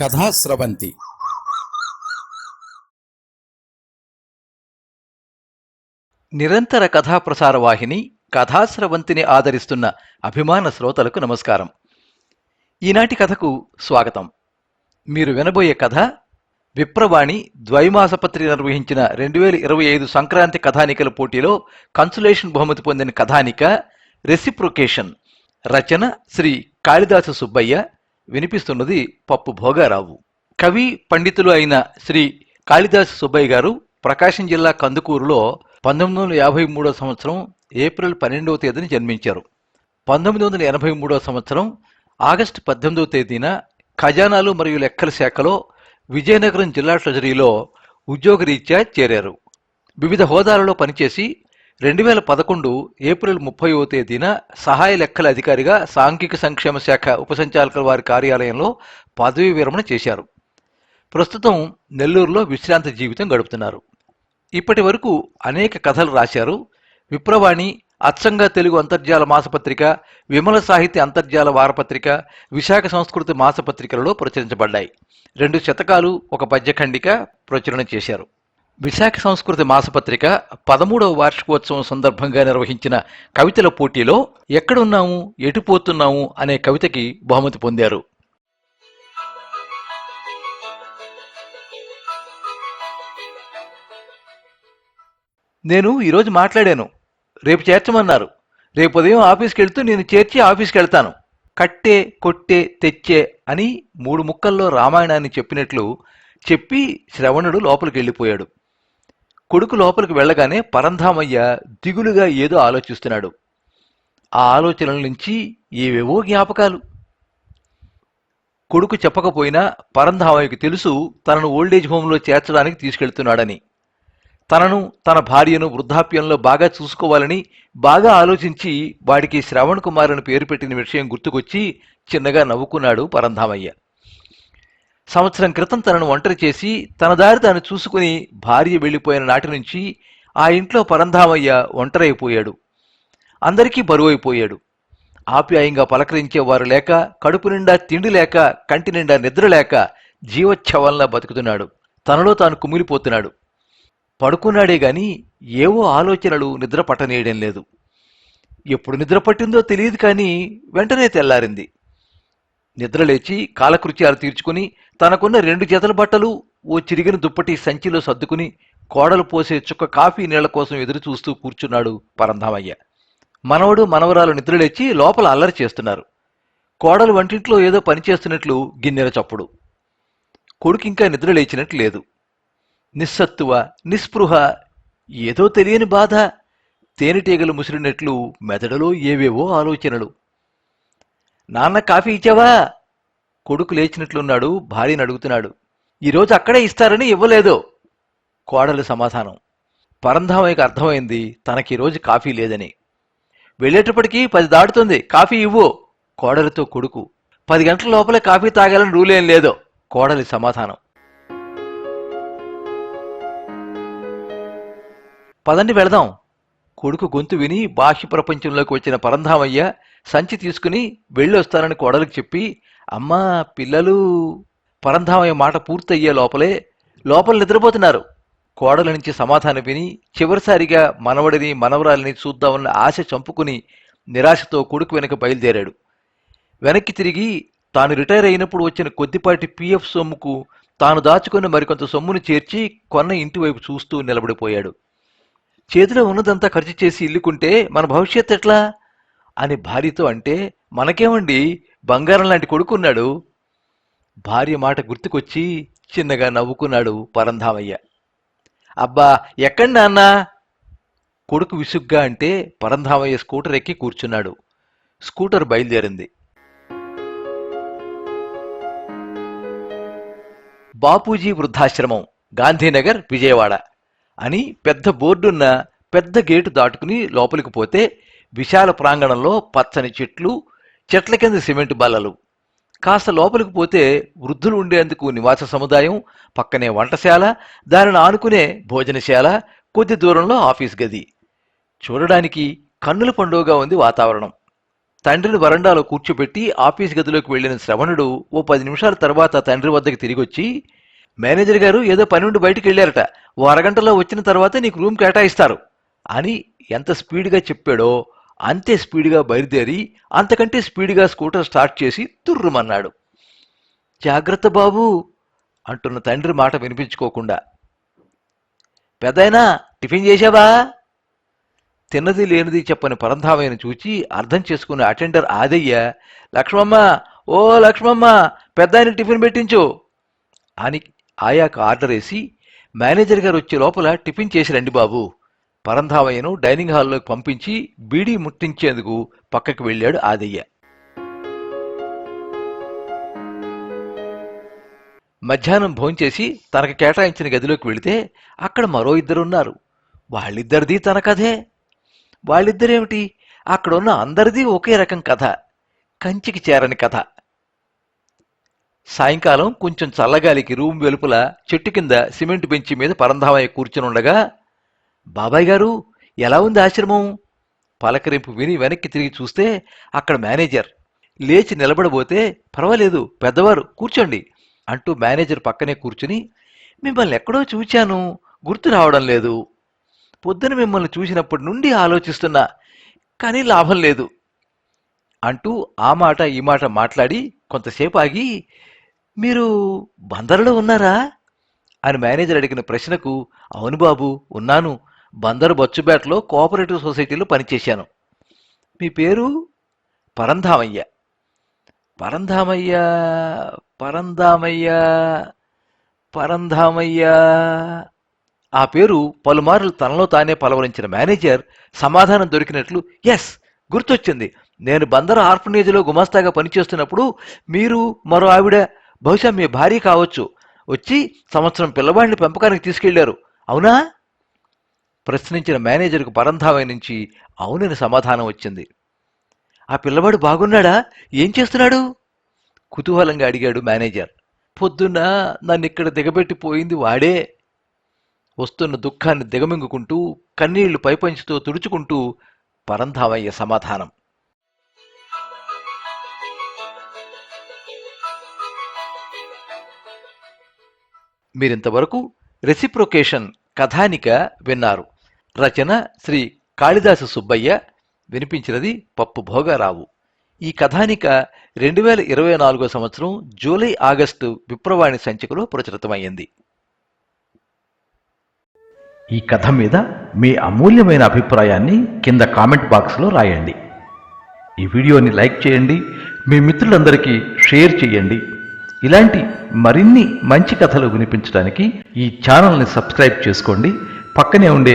కథాస్రవంతి నిరంతర కథాప్రసార వాహిని కథాస్రవంతిని ఆదరిస్తున్న అభిమాన శ్రోతలకు నమస్కారం. ఈనాటి కథకు స్వాగతం. మీరు వినబోయే కథ విప్రవాణి ద్వైమాసపత్రి నిర్వహించిన రెండు వేల ఇరవై ఐదు సంక్రాంతి కథానికల పోటీలో కన్సులేషన్ బహుమతి పొందిన కథానిక రెసిప్రొకేషన్ రచన శ్రీ కాళిదాసు సుబ్బయ్య వినిపిస్తున్నది పప్పు భోగారావు. కవి పండితులు అయిన శ్రీ కాళిదాస్ సుబ్బయ్య గారు ప్రకాశం జిల్లా కందుకూరులో పంతొమ్మిది వందల యాభై మూడో సంవత్సరం ఏప్రిల్ పన్నెండవ తేదీన జన్మించారు. పంతొమ్మిది వందల ఎనభై మూడో సంవత్సరం ఆగస్టు పద్దెనిమిదవ తేదీన ఖజానాలు మరియు లెక్కల శాఖలో విజయనగరం జిల్లా ట్రెజరీలో ఉద్యోగరీత్యా చేరారు. వివిధ హోదాలలో పనిచేసి రెండు వేల పదకొండు ఏప్రిల్ ముప్పైవ తేదీన సహాయ లెక్కల అధికారిగా సాంఘిక సంక్షేమ శాఖ ఉపసంచాలకుల వారి కార్యాలయంలో పదవీ విరమణ చేశారు. ప్రస్తుతం నెల్లూరులో విశ్రాంతి జీవితం గడుపుతున్నారు. ఇప్పటి వరకు అనేక కథలు రాశారు. విప్రవాణి అచ్చంగా తెలుగు అంతర్జాల మాసపత్రిక విమల సాహిత్య అంతర్జాల వారపత్రిక విశాఖ సంస్కృతి మాసపత్రికలలో ప్రచురించబడ్డాయి. రెండు శతకాలు ఒక పద్యఖండిక ప్రచురణ చేశారు. విశాఖ సంస్కృతి మాసపత్రిక పదమూడవ వార్షికోత్సవం సందర్భంగా నిర్వహించిన కవితల పోటీలో ఎక్కడున్నాము ఎటు పోతున్నాము అనే కవితకి బహుమతి పొందారు. నేను ఈరోజు మాట్లాడాను. రేపు చేర్చమన్నారు. రేపు ఉదయం ఆఫీస్కి వెళ్తూ నేను చేర్చి ఆఫీస్కి వెళ్తాను. కట్టే కొట్టే తెచ్చే అని మూడు ముక్కల్లో రామాయణాన్ని చెప్పినట్లు చెప్పి శ్రవణుడు లోపలికి వెళ్ళిపోయాడు. కొడుకు లోపలికి వెళ్ళగానే పరంధామయ్య దిగులుగా ఏదో ఆలోచిస్తున్నాడు. ఆ ఆలోచనల నుంచి ఏవేవో జ్ఞాపకాలు. కొడుకు చెప్పకపోయినా పరంధామయ్యకు తెలుసు తనను ఓల్డేజ్ హోంలో చేర్చడానికి తీసుకెళ్తున్నాడని. తనను తన భార్యను వృద్ధాప్యంలో బాగా చూసుకోవాలని బాగా ఆలోచించి వాడికి శ్రవణ్ కుమార్ అని పేరు పెట్టిన విషయం గుర్తుకొచ్చి చిన్నగా నవ్వుకున్నాడు పరంధామయ్య. సంవత్సరం క్రితం తనను ఒంటరి చేసి తన దారి తాను చూసుకుని భార్య వెళ్ళిపోయిన నాటి నుంచి ఆ ఇంట్లో పరంధామయ్య ఒంటరైపోయాడు. అందరికీ బరువైపోయాడు. ఆప్యాయంగా పలకరించేవారు లేక కడుపు నిండా తిండి లేక కంటి నిండా నిద్ర లేక జీవచ్ఛవంలా బతుకుతున్నాడు. తనలో తాను కుమిలిపోతున్నాడు. పడుకున్నాడే గాని ఏవో ఆలోచనలు నిద్ర పట్టనీయడం లేదు. ఎప్పుడు నిద్ర పట్టిందో తెలియదు కానీ వెంటనే తెల్లారింది. నిద్రలేచి కాలకృత్యాలు తీర్చుకుని తనకున్న రెండు జతల బట్టలు ఓ చిరిగిన దుప్పటి సంచిలో సర్దుకుని కోడలు పోసే చుక్క కాఫీ నీళ్ళ కోసం ఎదురు చూస్తూ కూర్చున్నాడు పరంధామయ్య. మనవడు మనవరాలు నిద్రలేచి లోపల అల్లరి చేస్తున్నారు. కోడలు వంటింట్లో ఏదో పని చేస్తున్నట్లు గిన్నెల చప్పుడు. కొడుకింకా నిద్ర లేచినట్లు లేదు. నిస్సత్తువ నిస్పృహ ఏదో తెలియని బాధ. తేనెటీగలు ముసిరినట్లు మెదడులో ఏవేవో ఆలోచనలు. నాన్న కాఫీ ఇచ్చావా? కొడుకు లేచినట్లున్నాడు భార్యను అడుగుతున్నాడు. ఈరోజు అక్కడే ఇస్తారని ఇవ్వలేదు. కోడలు సమాధానం. పరంధామయ్యకు అర్థమైంది తనకి ఈరోజు కాఫీ లేదని. వెళ్ళేటప్పటికీ పది దాటుతుంది కాఫీ ఇవ్వు కోడలితో కొడుకు. పది గంటల లోపలే కాఫీ తాగాలని రూలేం లేదో కోడలి సమాధానం. పదండి వెళదాం. కొడుకు గొంతు విని బాహ్య ప్రపంచంలోకి వచ్చిన పరంధామయ్య సంచి తీసుకుని వెళ్ళొస్తానని కోడలికి చెప్పి అమ్మా పిల్లలు పరంధామయ్య మాట పూర్తయ్యే లోపలే లోపల నిద్రపోతున్నారు. కోడల నుంచి సమాధానం విని చివరిసారిగా మనవడిని మనవరాలిని చూద్దామన్న ఆశ చంపుకుని నిరాశతో కొడుకు వెనక బయలుదేరాడు. వెనక్కి తిరిగి తాను రిటైర్ అయినప్పుడు వచ్చిన కొద్దిపాటి పీఎఫ్ సొమ్ముకు తాను దాచుకున్న మరికొంత సొమ్మును చేర్చి కొన్న ఇంటి వైపు చూస్తూ నిలబడిపోయాడు. చేతిలో ఉన్నదంతా ఖర్చు చేసి ఇల్లుకుంటే మన భవిష్యత్ ఎట్లా? అని భార్యతో అంటే మనకేమండి? బంగారం లాంటి కొడుకున్నాడు. భార్య మాట గుర్తుకొచ్చి చిన్నగా నవ్వుకున్నాడు పరంధామయ్య. అబ్బా ఎక్కడి నాన్న? కొడుకు విసుగ్గా అంటే పరంధామయ్య స్కూటర్ ఎక్కి కూర్చున్నాడు. స్కూటర్ బయలుదేరింది. బాపూజీ వృద్ధాశ్రమం గాంధీనగర్ విజయవాడ అని పెద్ద బోర్డున్న పెద్ద గేటు దాటుకుని లోపలికి పోతే విశాల ప్రాంగణంలో పచ్చని చెట్లు చెట్ల కింద సిమెంట్ బల్లలు కాస్త లోపలికి పోతే వృద్ధులు ఉండేందుకు నివాస సముదాయం పక్కనే వంటశాల దానిని ఆనుకునే భోజనశాల కొద్ది దూరంలో ఆఫీస్ గది. చూడడానికి కన్నుల పండుగగా ఉంది వాతావరణం. తండ్రిని వరండాలో కూర్చోబెట్టి ఆఫీస్ గదిలోకి వెళ్ళిన శ్రవణుడు ఓ పది నిమిషాల తర్వాత తండ్రి వద్దకు తిరిగొచ్చి మేనేజర్ గారు ఏదో పని నుండి బయటికి వెళ్ళారట. ఓ అరగంటలో వచ్చిన తర్వాత నీకు రూమ్ కేటాయిస్తారు అని ఎంత స్పీడ్గా చెప్పాడో అంతే స్పీడ్గా బయలుదేరి అంతకంటే స్పీడ్గా స్కూటర్ స్టార్ట్ చేసి తుర్రుమన్నాడు. జాగ్రత్త బాబు అంటున్న తండ్రి మాట వినిపించుకోకుండా. పెదైనా టిఫిన్ చేశావా? తిన్నది లేనిది చెప్పని పరంధామయ్యను చూచి అర్థం చేసుకున్న అటెండర్ ఆదయ్య లక్ష్మమ్మ ఓ లక్ష్మమ్మ పెద్దాయన టిఫిన్ పెట్టించు అని ఆయాకు ఆర్డర్ వేసి మేనేజర్ గారు వచ్చే లోపల టిఫిన్ చేసి రండి బాబు. పరంధామయ్యను డైనింగ్ హాల్లోకి పంపించి బీడీ ముట్టించేందుకు పక్కకి వెళ్ళాడు ఆదయ్య. మధ్యాహ్నం భోంచేసి తనకు కేటాయించిన గదిలోకి వెళితే అక్కడ మరో ఇద్దరున్నారు. వాళ్ళిద్దరిది తన కథే. వాళ్ళిద్దరేమిటి? అక్కడున్న అందరిది ఒకే రకం కథ. కంచికి చేరని కథ. సాయంకాలం కొంచెం చల్లగాలికి రూమ్ వెలుపల చెట్టు కింద సిమెంట్ బెంచి మీద పరంధామయ్య కూర్చుని ఉండగా బాబాయ్ గారు ఎలా ఉంది ఆశ్రమం? పలకరింపు విని వెనక్కి తిరిగి చూస్తే అక్కడ మేనేజర్. లేచి నిలబడబోతే పర్వాలేదు పెద్దవారు కూర్చోండి అంటూ మేనేజర్ పక్కనే కూర్చుని మిమ్మల్ని ఎక్కడో చూచాను గుర్తు రావడం లేదు. పొద్దున మిమ్మల్ని చూసినప్పటి నుండి ఆలోచిస్తున్నా కానీ లాభం లేదు అంటూ ఆ మాట ఈ మాట మాట్లాడి కొంతసేపు ఆగి మీరు బందరులో ఉన్నారా? అని మేనేజర్ అడిగిన ప్రశ్నకు అవును బాబు ఉన్నాను బందరు బొచ్చుపేటలో కోఆపరేటివ్ సొసైటీలో పనిచేశాను. మీ పేరు? పరంధామయ్య. పరంధామయ్య పరంధామయ్య పరంధామయ్య. ఆ పేరు పలుమార్లు తనలో తానే పలవరించిన మేనేజర్ సమాధానం దొరికినట్లు ఎస్ గుర్తొచ్చింది. నేను బందర్ ఆర్ఫనేజ్లో గుమాస్తాగా పనిచేస్తున్నప్పుడు మీరు మరో ఆవిడ బహుశా మీ భార్య కావచ్చు. వచ్చి సంవత్సరం పిల్లవాడిని పెంపకానికి తీసుకెళ్ళారు. అవునా? ప్రశ్నించిన మేనేజర్కు పరంధామై నుంచి అవునని సమాధానం వచ్చింది. ఆ పిల్లవాడు బాగున్నాడా? ఏం చేస్తున్నాడు? కుతూహలంగా అడిగాడు మేనేజర్. పొద్దున్న నన్ను ఇక్కడ దిగబెట్టిపోయింది వాడే. వస్తున్న దుఃఖాన్ని దిగమింగుకుంటూ కన్నీళ్ళు పైపంచుతో తుడుచుకుంటూ పరంధామయ్య సమాధానం. మీరింతవరకు రెసిప్రొకేషన్ కథానిక విన్నారు. రచన శ్రీ కాళిదాస సుబ్బయ్య వినిపించినది పప్పు భోగారావు. ఈ కథానిక రెండు వేల ఇరవై నాలుగో సంవత్సరం జూలై ఆగస్టు విప్రవాణి సంచికలో ప్రచురితమైంది ఈ కథ మీద మీ అమూల్యమైన అభిప్రాయాన్ని కింద కామెంట్ బాక్స్లో రాయండి. ఈ వీడియోని లైక్ చేయండి మీ మిత్రులందరికీ షేర్ చేయండి. ఇలాంటి మరిన్ని మంచి కథలు వినిపించడానికి ఈ ఛానల్ని సబ్స్క్రైబ్ చేసుకోండి. పక్కనే ఉండే